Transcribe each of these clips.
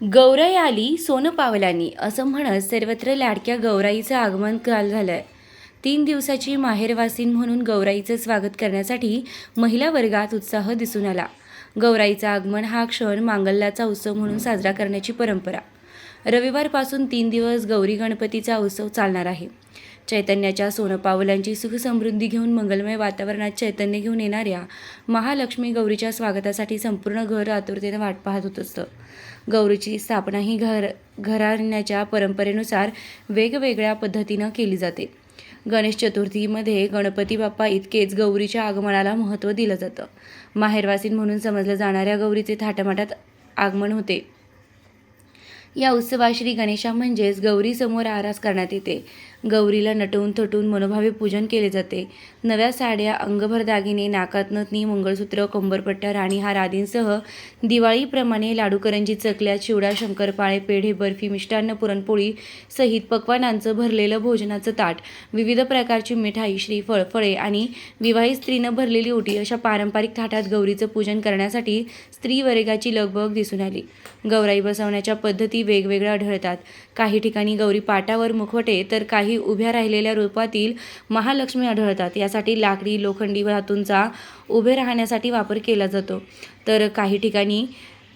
गौराई आली सोनं पावलांनी असं म्हणत सर्वत्र लाडक्या गौराईचं आगमन काल झालं आहे तीन दिवसाची माहेरवासीन म्हणून गौराईचं स्वागत करण्यासाठी महिला वर्गात उत्साह दिसून आला. गौराईचं आगमन हा क्षण मांगल्याचा उत्सव म्हणून साजरा करण्याची परंपरा. रविवारपासून तीन दिवस गौरी गणपतीचा उत्सव चालणार आहे. चैतन्याच्या सोनपावलांची सुखसमृद्धी घेऊन मंगलमय वातावरणात चैतन्य घेऊन येणाऱ्या महालक्ष्मी गौरीच्या स्वागतासाठी संपूर्ण घर आतुरतेने वाट पाहत होत असतं. गौरीची स्थापना ही घर घराण्याच्या परंपरेनुसार वेगवेगळ्या पद्धतीनं केली जाते. गणेश चतुर्थीमध्ये गणपती बाप्पा इतकेच गौरीच्या आगमनाला महत्त्व दिलं जातं. माहेरवासीन म्हणून समजल्या जाणाऱ्या गौरीचे थाटामाटात आगमन होते. या उत्सवात श्री गणेशा म्हणजेच गौरीसमोर आरास करण्यात येते. गौरीला नटवून थटून मनोभावे पूजन केले जाते. नव्या साड्या अंगभर दागिने नाकात नथनी मंगळसूत्र कंबरपट्ट्या राणीहार आदींसह दिवाळीप्रमाणे लाडू करंजी चकल्या चिवडा शंकरपाळे पेढे बर्फी मिष्टान्न पुरणपोळी सहित पक्वानांचं भरलेलं भोजनाचं ताट विविध प्रकारची मिठाई श्रीफळ फळे आणि विवाहित स्त्रीनं भरलेली ओटी अशा पारंपरिक थाटात गौरीचं पूजन करण्यासाठी स्त्री वर्गाची लगबग दिसून आली. गौराई बसवण्याच्या पद्धती वेगवेगळ्या आढळतात. काही ठिकाणी गौरी पाटावर मुखवटे तर काही काही उभ्या राहिलेल्या रूपातील महालक्ष्मी आढळतात. यासाठी लाकडी लोखंडी धातूंचा उभे राहण्यासाठी वापर केला जातो. तर काही ठिकाणी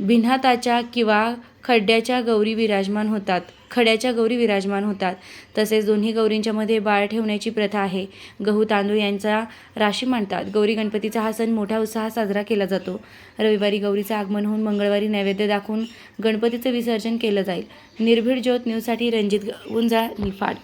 भिन्हाताच्या किंवा खड्ड्याच्या गौरी विराजमान होतात. खड्याच्या गौरी विराजमान होतात. तसेच दोन्ही गौरींच्या मध्ये बाळ ठेवण्याची प्रथा आहे. गहू तांदूळ यांचा राशी मांडतात. गौरी गणपतीचा हा सण मोठ्या उत्साहात साजरा केला जातो. रविवारी गौरीचं आगमन होऊन मंगळवारी नैवेद्य दाखवून गणपतीचं विसर्जन केलं जाईल. निर्भीड ज्योत न्यूजसाठी रणजित गुंजाळ निफाड.